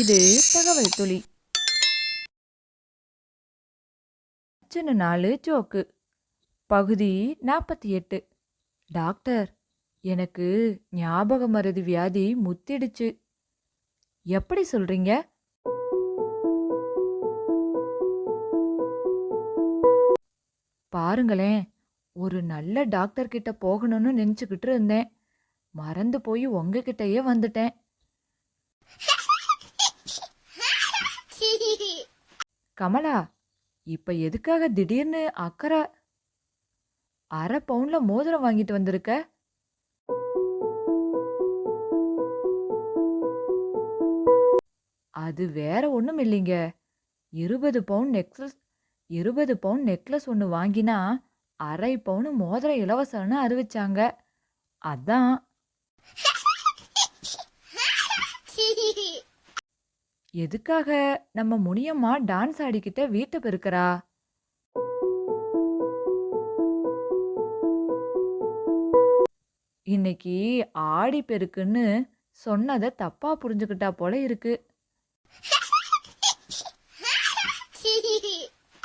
இது தகவல் துளி. சின்ன நாலு ஜோக்கு. பகுதி நாற்பத்தி எட்டு டாக்டர் எனக்கு ஞாபக மருதி வியாதி முத்திடுச்சு. எப்படி சொல்றீங்க? பாருங்களேன் ஒரு நல்ல டாக்டர் கிட்ட போகணும்னு நினச்சிக்கிட்டு இருந்தேன். மறந்து போய் உங்ககிட்டயே வந்துட்டேன். கமலா இப்ப எதுக்காக திடீர்னு அக்கறை? அரை பவுன்ல மோதிரம் வாங்கிட்டு வந்திருக்க? அது வேற ஒண்ணும் இல்லைங்க. இருபது பவுன் நெக்லஸ் இருபது பவுன் நெக்லஸ் ஒன்று வாங்கினா அரை பவுன் மோதிரம் இலவசம்னு அறிவிச்சாங்க. அதான். எதுக்காக நம்ம முனியம்மா டான்ஸ் ஆடிக்கிட்ட வீட்டை பெருக்கிறா இன்னைக்கு ஆடி பெருக்குன்னு சொன்னதை தப்பா புரிஞ்சுக்கிட்டா போல இருக்கு.